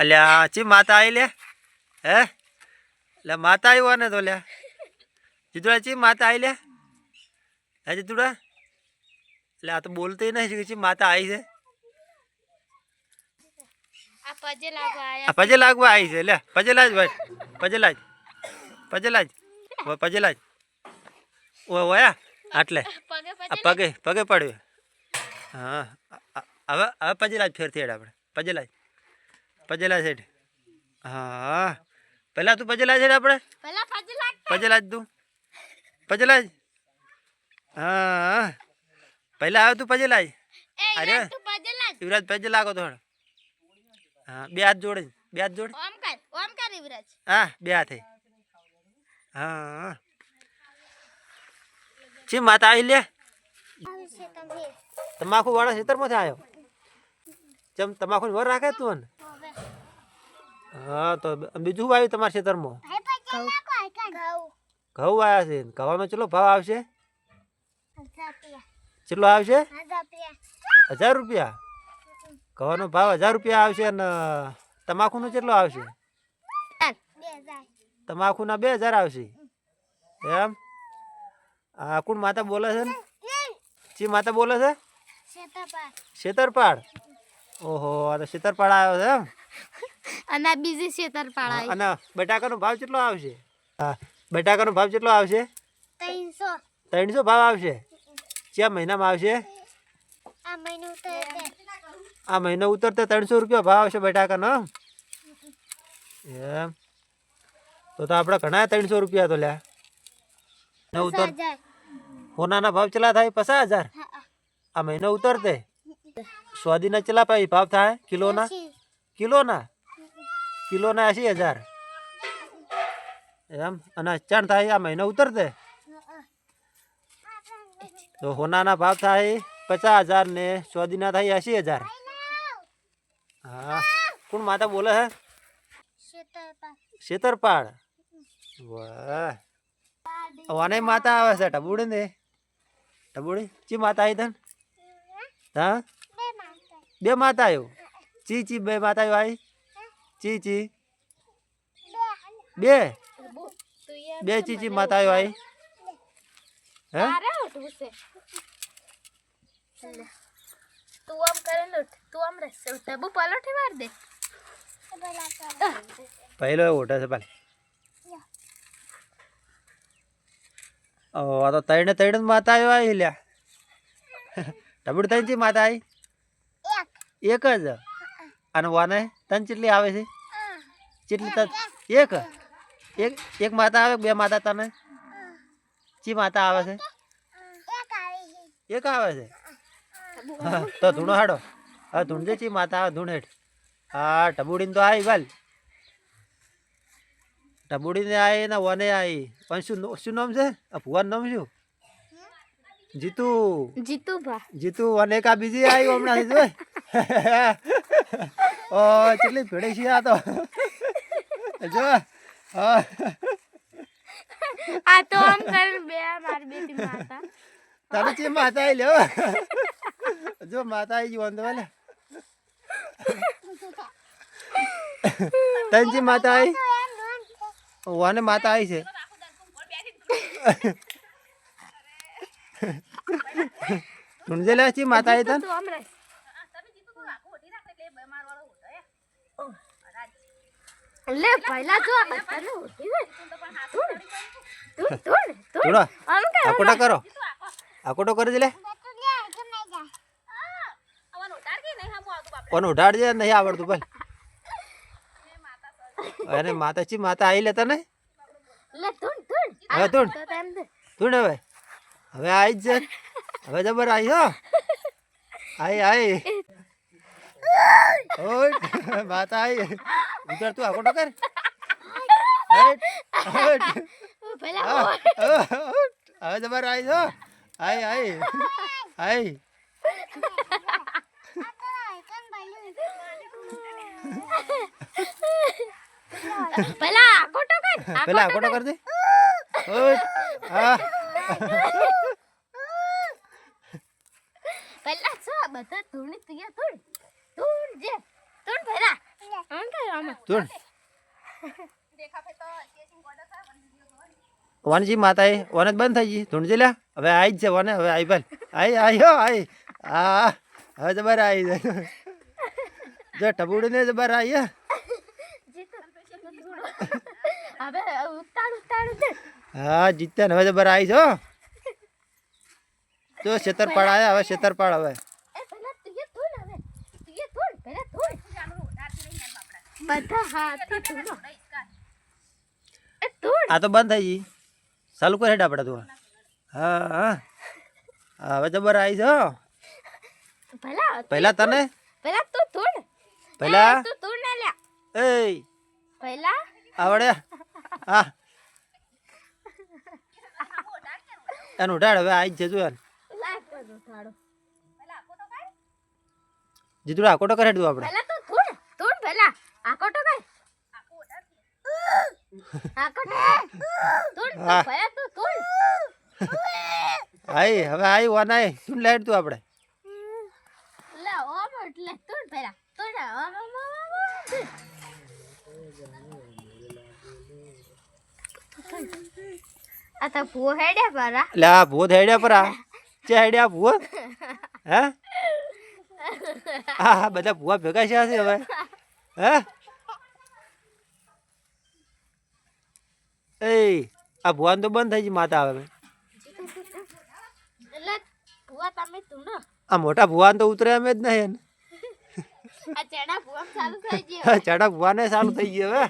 અલ્યા ચી માતા આવી લે? હે? એટલે માતા આવ્યો ને તો લ્યા જીતુડા ચી માતા આવી લે? હે જીતુડા? એટલે આ તો બોલતી નહીં ચી માતા આવી છે? આ પજે લાગવા આ પજે લાગવા આવી છે લે. પજે જ ભાઈ પજે લાજ. પજે લાજ. ઓ પજે લાજ. ઓ ઓયા આટલે. પગે પગે પડ્યો. હા હવે હવે પજેલા જ ફેરથી આપણે. પજેલા જ પજેલા છે હા. પહેલાં તું પજેલા છે આપણે? પજેલા જ તું. પજેલા જ હા. પહેલાં આવ્યો તું પજેલા જ. અરે. યુવરાજ પજે લાગો તો હા બે હાથ જોડે બે હાથ જોડે? ઓમ કર ઓમ કર વિરાજ હા બે હાથે. હા. ચી માતા આવી લે? તમાકુ વાળા ખેતરમાંથી આવ્યો? ચમ તમાકુ વર રાખે તું ને હા તો બીજું આવ્યું તમારા ખેતરમાં? ઘઉં આવ્યા છે. ઘઉંનો ચેટલો ભાવ આવશે? ચેલો આવશે? હજાર રૂપિયા. ઘઉંનો ભાવ હજાર રૂપિયા આવશે અને તમાકુનો કેટલો આવશે? તમાકુના બે હજાર આવશે. એમ? આ કોણ માતા બોલે છે ને? ચી માતા બોલે છે? શેતરપાડ ઓહો આ તો શેતરપાળ આવ્યો છે એમ? અને બીજી શેતર પાડાઈ અને બટાકાનો ભાવ કેટલો આવશે? હા બટાકાનો ભાવ કેટલો આવશે? ત્રણસો. ભાવ આવશે? ક્યાં મહિનામાં આવશે? આ મહિનો ઉતરતે આ મહિનો ઉતરતા ત્રણસો રૂપિયા ભાવ આવશે બટાકાનો? એમ. તો તો આપણે ઘણા ત્રણસો રૂપિયા તો લ્યા. ને ઉતર સોનાના ભાવ ચલા થાય? પચાસ હજાર? આ મહિનો ઉતરતે? સ્વાદીના ચલા પાઈ ભાવ થાય? કિલોના? કિલોના? કિલોના એસી હજાર. એમ? અને ચણ થાય, આ મહિનો ઉતરતે તો હોનાના ભાવ થાય પચાસ હજાર ને સ્વાદીના થાય એસી હજાર. હા. કોણ માતા બોલે હે? શેતરપાડ વાહ. વાને માતા આવે છે, ટબુડી ને? ટબુડી? ચી માતા આવી તન? હા? બે માતા. આવ્યું? ચી ચી, બે માતા આવી ચી ચી બે? બે ચી ચી માતા આવ્યો આવી હે? તું આમ કરે ઉઠ. તું આમ રહેશે ઉઠ. બુ પલોઠી માર દે. પહેલો ઓઢે છે પાલી. ઓ આ તો તૈણે તૈણે માતા આવ્યો આવી લ્યા. ટબુડી તૈણ ચી માતા આવી એક. જ? અને વાને તન કેટલી આવે છે? કેટલી તન? એક? એક એક માતા આવે બે માતા તને? ચી માતા આવે છે? એક આવે છે? તો ધૂણો હાડો. હા ધૂણજે ચી માતા આવે ધૂણ હેઠ. હા ટબુડીને તો આવી ભાઈ ટબુડીને આવી ને વને આવી પણ શું શું નામ છે? આ ભુવાનું નામ શું? જીતુ. જીતુ જીતુ અને એક આ બીજી આવી હમણાં જો ઓ કેટલી ભેડી છે આ તો. જો આ તો આમ કરે બે માર બેટી માતા. તારે ચી માતા આવી લ્યો. જો માતા આવી વાંધો વાલે તંજી માતા આવી વાને માતા આવી છે. તુંજે લે માતા આવી તન. લે પહેલા જો આ તને ઉઠી ને તું તું તું થોડો આમ કર? આકોટો કરો આકોટો કરી દે લે. કોને ઉઠાડજે? નહીં આવડતું ભાઈ. અરે માતાજી માતા આવી લેતા ને લે તું તું હવે તું તો તું હવે. હવે આવી જ હવે જબર આવી હો. આઈ આઈ. ઓય વાત આવી. ઉતર તું આકોટો કર. હવે જબર આવી છો આઈ આઈ. આઈ. પેલા આકોટો કર પેલા આકોટો કર દે. ઉઠ. હા. પહેલા છો બધા ધૂણી તું તું તું જે તું પહેલા આમ કર આમાં. તું વનજી માતા એ વન જ બંધ થઈ ગઈ. ધૂણજી લ્યા હવે આવી જ છે વને હવે આવી ભાઈ આઈ આઈ હો આઈ. હા હવે જબર આવી જાય. જો ટબુડી ને જબર આવી હે. જીતો. હવે ઉતાર ઉતાર ઉતાર. હા જીત્યા હવે જબર આવી છો જો છેતરપાડ આયા હવે છેતરપાડ હવે એ પહેલા તું એ ધૂળ હવે તું એ ધૂળ પહેલા ધૂળ બધા આ તો બંધ થઈ ગઈ. ચાલુ કરી હેડા પડે તું હા હા. હવે જબર આવી છો પહેલા પહેલા તને? પહેલા તું ધૂળ. પહેલા? એ, તું ધૂળ ના લ્યા. એ પહેલા? આવડે? હા. એનું ઉઠાડ હવે આવી જ છે જો એન લાગ પર આકોટો કરી હેડ દઉં આપણે. પહેલા તું ધૂળ. ધૂળ પહેલા આકોટો કઈ? આકોટો ધૂળ તું. પહેલા તું આઈ હવે આઈ વન આઈ તું લેટ તું આપણે લે ઓમ એટલે તું પહેલા તું ઓમ આ તો ભૂ હેડ્યા પરા. લે આ ભૂ હેડ્યા પરા. ચે હેડ્યા ભૂ હે? હા હા બધા ભૂવા ભેગા છે હવે. હે? એ આ ભુવાન તો બંધ થઈ ગઈ માતા ધૂળો આ મોટા ભુવાન તો ઉતરે અમે જ નહીં આ ચેડા ભુવાને સારું થઈ ગયું હવે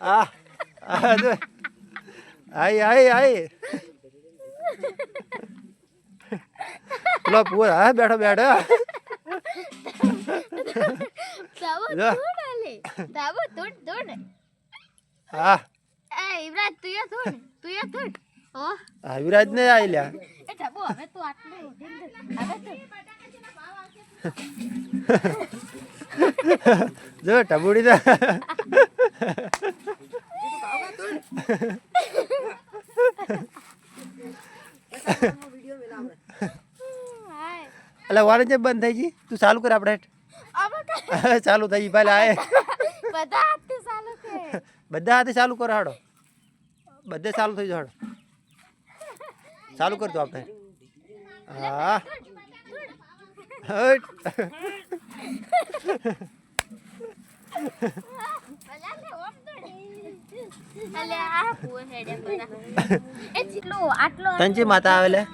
હા આઈ આઈ આઈ પેલો પૂર હા બેઠો બેઠો તાવો તોડ ધૂળ હા. એ યુવરાજ તું એ ધૂળ તું એ ધૂળ ઓ હા વિરાજ ને આઈ લ્યા એ ઢબુ હવે તું આટલું હવે તું. જો ટબુડી તો. એટલે વારે જે બંધ થઈ ગઈ? તું ચાલુ કર આપણે ચાલુ થઈ ગઈ પહેલા આય. બધા ચાલુ છે. બધા હાથે ચાલુ કરો હાડો. બધે ચાલુ થઈ જાવ હાડો. ચાલુ કરજો આપણે. હા. તંચી માતા આવેલે?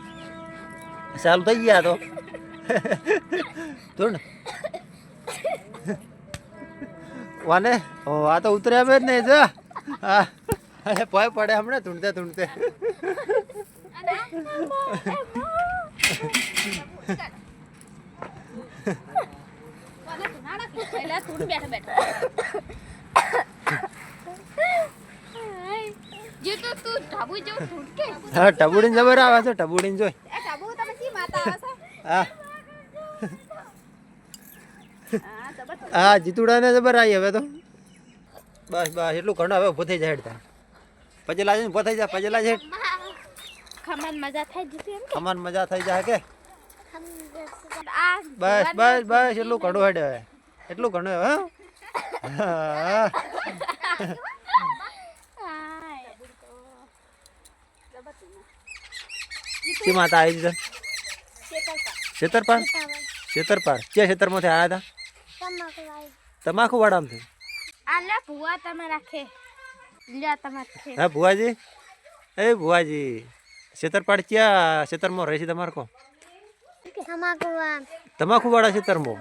ચાલુ થઈ ગયા તો. તું વાને? ઓ આ તો ઉતરે બે જ નહીં જો. હા. અરે પોય પડે હમણાં ધૂંઢતે ધૂંઢતે ટબુડીને જબર આવે છે ટબુડીન જોઈ. એ તમે માતા હા. હા જીતુડાને જબર આવી હવે તો. બસ બસ એટલું ઘણું હવે ઊભો થઈ જાય હેડતા. પજેલા જઈને ઊભો થઈ જાય પજેલા લાજે ખમણ મજા થઈ જતી એમ અમાર મજા થઈ જાય કે? બસ બસ બસ એટલું ઘણું હેડે હવે. એટલું ઘણું હવે હા. કે માતા આવી છે? છેતરપાળ છેતરપાળ ક્યાં છેતરમાંથી આવ્યા હતા? તમાકુ વાળામાંથી આલે ભુવા તમે રાખે. લ્યા તમારે છે. હા ભુવાજી? એ ભુવાજી છેતરપાડ ક્યાં છેતરમાં રહે છે તમારે કો તમાકુ વાળા છેતરમાં?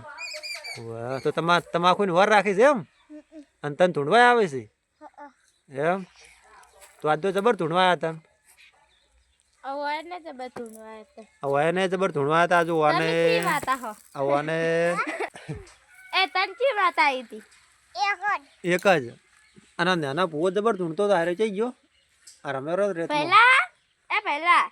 વાહ તો તમા તમાકુની વર રાખી છે એમ? અને તને ધૂંઢવા આવે છે? એમ? તો આજ તો જબર ધૂણવા હતા. અવાને જ બધું વાત હવે એને જબર ધૂણવા હતા જો આને તમે શી વાત હો આવાને એ તન શી વાત આવી હતી? એક જ. અને નાના ભૂવો જબર ઢૂંઢતો તો હારે જઈ ગયો? આ રમેરો રોજ રહેતો પહેલા? એ પહેલા?